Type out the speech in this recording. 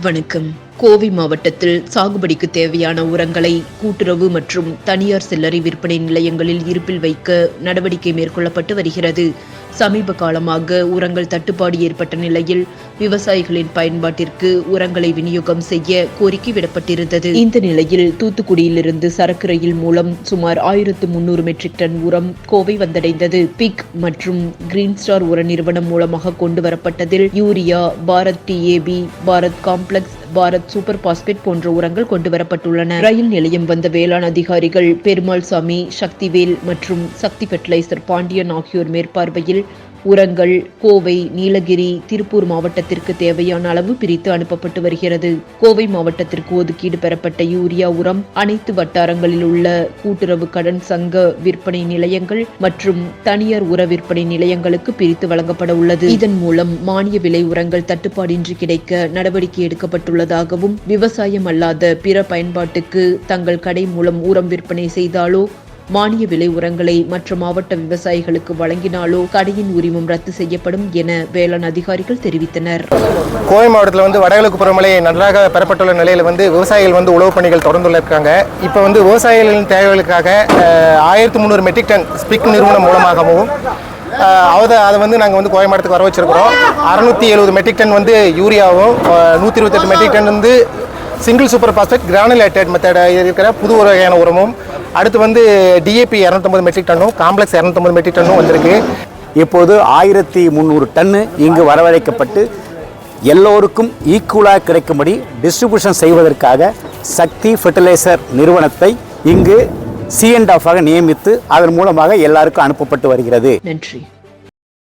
வணக்கம். கோவை மாவட்டத்தில் சாகுபடிக்கு தேவையான உரங்களை கூட்டுறவு மற்றும் தனியார் சில்லறை விற்பனை நிலையங்களில் இருப்பில் வைக்க நடவடிக்கை மேற்கொள்ளப்பட்டு வருகிறது. சமீப காலமாக உரங்கள் தட்டுப்பாடு ஏற்பட்ட நிலையில் விவசாயிகளின் பயன்பாட்டிற்கு உரங்களை விநியோகம் செய்ய கோரிக்கை விடப்பட்டிருந்தது. இந்த நிலையில் தூத்துக்குடியிலிருந்து சரக்கு ரயில் மூலம் சுமார் ஆயிரத்து முன்னூறு மெட்ரிக் டன் உரம் கோவை வந்தடைந்தது. பிக் மற்றும் கிரீன் ஸ்டார் உர நிறுவனம் மூலமாக கொண்டு வரப்பட்டதில் urea Bharat DAP Bharat complex Bharat super phosphate போன்ற உரங்கள் கொண்டு வரப்பட்டுள்ளன ரயில் நிலையம் வந்த வேளாண் அதிகாரிகள் பெருமாள் சாமி சக்திவேல் மற்றும் சக்தி ஃபெர்டிலைசர் பாண்டியன் ஆகியோர் மேற்பார்வையில் உரங்கள் கோவை நீலகிரி திருப்பூர் மாவட்டத்திற்கு தேவையான அளவு பிரித்து அனுப்பப்பட்டு வருகிறது. கோவை மாவட்டத்திற்கு ஒதுக்கீடு பெறப்பட்ட யூரியா உரம் அனைத்து வட்டாரங்களில் உள்ள கூட்டுறவு கடன் சங்க விற்பனை நிலையங்கள் மற்றும் தனியார் உர விற்பனை நிலையங்களுக்கு பிரித்து வழங்கப்பட உள்ளது. இதன் மூலம் மானிய விலை உரங்கள் தட்டுப்பாடின்றி கிடைக்க நடவடிக்கை எடுக்கப்பட்டுள்ளதாகவும் விவசாயம் அல்லாத பிற பயன்பாட்டுக்கு தங்கள் கடை மூலம் உரம் விற்பனை செய்தாலோ மானிய விலை உரங்களை மற்ற மாவட்ட விவசாயிகளுக்கு வழங்கினாலோ கடையின் உரிமம் ரத்து செய்யப்படும் என வேளாண் அதிகாரிகள் தெரிவித்தனர். கோவை மாவட்டத்தில் வந்து வடகிழக்கு புறமலை நன்றாக பெறப்பட்டுள்ள நிலையில் வந்து விவசாயிகள் வந்து உழவு பணிகள் தொடர்ந்துள்ள இருக்காங்க இப்போ வந்து விவசாயிகளின் தேவைகளுக்காக ஆயிரத்தி முந்நூறு மெட்ரிக் டன் ஸ்பிக் நிறுவனம் மூலமாகவும் அதை அதை வந்து நாங்கள் வந்து கோவை மாவட்டத்துக்கு வர வச்சிருக்கிறோம். அறுநூத்தி எழுபது மெட்ரிக் டன் வந்து யூரியாவும் நூற்றி இருபத்தெட்டு மெட்ரிக் டன் வந்து single super phosphate granulated method இருக்கிற புது வகையான உரமும் அடுத்து வந்து டிஏபி இரநூத்தொம்பது மெட்ரிக் டன்னும் காம்ப்ளெக்ஸ் இரநூத்தொம்பது மெட்ரிக் டன்னும் வந்திருக்கு. இப்போது ஆயிரத்தி முந்நூறு டன்னு இங்கு வரவழைக்கப்பட்டு எல்லோருக்கும் ஈக்குவலாக கிடைக்கும்படி டிஸ்ட்ரிபியூஷன் செய்வதற்காக சக்தி ஃபெர்டிலைசர் நிறுவனத்தை இங்கு சிஎன்டாஃபாக நியமித்து அதன் மூலமாக எல்லாருக்கும் அனுப்பப்பட்டு வருகிறது. நன்றி.